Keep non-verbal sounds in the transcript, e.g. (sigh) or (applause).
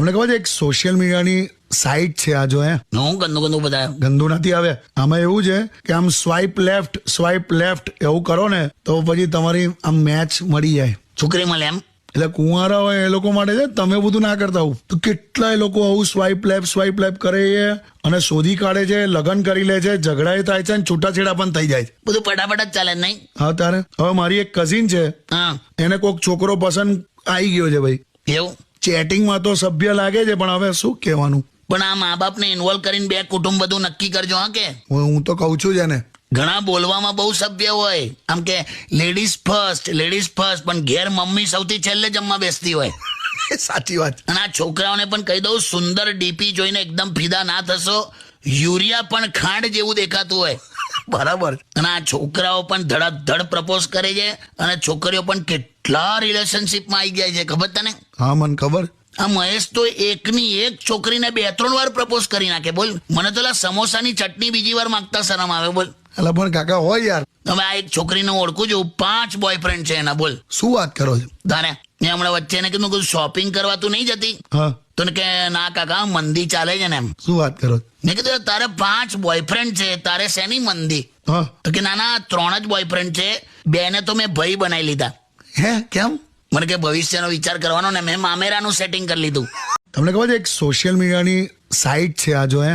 તમને ખબર છે એક સોશિયલ મીડિયાની સાઇટ છે આ જો હે? હું ગંદુ ગંદુ બધા ગંદુ નથી આવે. આમાં એવું છે કે આમ સ્વાઇપ લેફ્ટ સ્વાઇપ લેફ્ટ એવું કરો ને તો પછી તમારી આમ મેચ મળી જાય. છોકરી મળે એમ? એટલે કુંવારા હોય એ લોકો માટે છે તમે બધું ના કરતા હોવ. તો કેટલાય લોકો આવું સ્વાઇપ લેફ્ટ સ્વાઇપ લેફ્ટ કરે છે અને શોધી કાઢે છે લગ્ન કરી લે છે ઝઘડાએ થાય છે અને છૂટાછેડા પણ થઈ જાય છે. બધું ફટાફટ જ ચાલે નહીં? હા તારે. હવે મારી એક કઝિન છે હા. એને કોઈક છોકરો પસંદ આવી ગયો છે ભાઈ. એવું? ચેટિંગમાં તો સભ્ય લાગે છે પણ હવે શું કહેવાનું? પણ આ મા બાપને ઇન્વોલ્વ કરીને બે કુટુંબ બધું નક્કી કરજો હા કે? હું તો કહું છું જ એને. ઘણા બોલવામાં બહુ સભ્ય હોય. આમ કે લેડીઝ ફર્સ્ટ લેડીઝ ફર્સ્ટ પણ ઘેર મમ્મી સૌથી છેલ્લે જમવા બેસતી હોય. (laughs) સાચી વાત. અને આ છોકરાઓને પણ કહી દઉં સુંદર ડીપી જોઈને એકદમ ફિદા ના થશો. યુરિયા પણ ખાંડ જેવું દેખાતું હોય. (laughs) બરાબર. અને આ છોકરાઓ પણ ધડાધડ પ્રપોઝ કરે છે અને છોકરીઓ પણ કેટલા રિલેશનશીપમાં આવી જાય છે ખબર તને? હા મને ખબર. આ મહેશ તો એકની એક છોકરીને બે ત્રણ વાર પ્રપોઝ કરી નાખે બોલ. મને તો લા સમોસાની ચટણી બીજી વાર માંગતા શરમ આવે બોલ. એટલે પણ કાકા હોય યાર. હવે આ એક છોકરીને ઓળખું છું પાંચ બોયફ્રેન્ડ છે એના બોલ. શું વાત કરો છો? તારે મેં હમણાં વચ્ચે એને કીધું કોઈ શોપિંગ કરવા તું નહીં જતી? હા. તો ને કે ના કાકા મંદી ચાલે છે ને એમ. શું વાત કરો છો? મેં કીધું તારે પાંચ બોયફ્રેન્ડ છે તારે શેની મંદી? હા. તો કે ના ના ત્રણ જ બોયફ્રેન્ડ છે બેને તો મેં ભાઈ બનાવી લીધા. હે કેમ? મને કે ભવિષ્યનો વિચાર કરવાનો ને મેં મામેરાનું સેટિંગ કરી લીધું. તમને ખબર છે એક સોશિયલ મીડિયાની સાઇટ છે આ જો હે?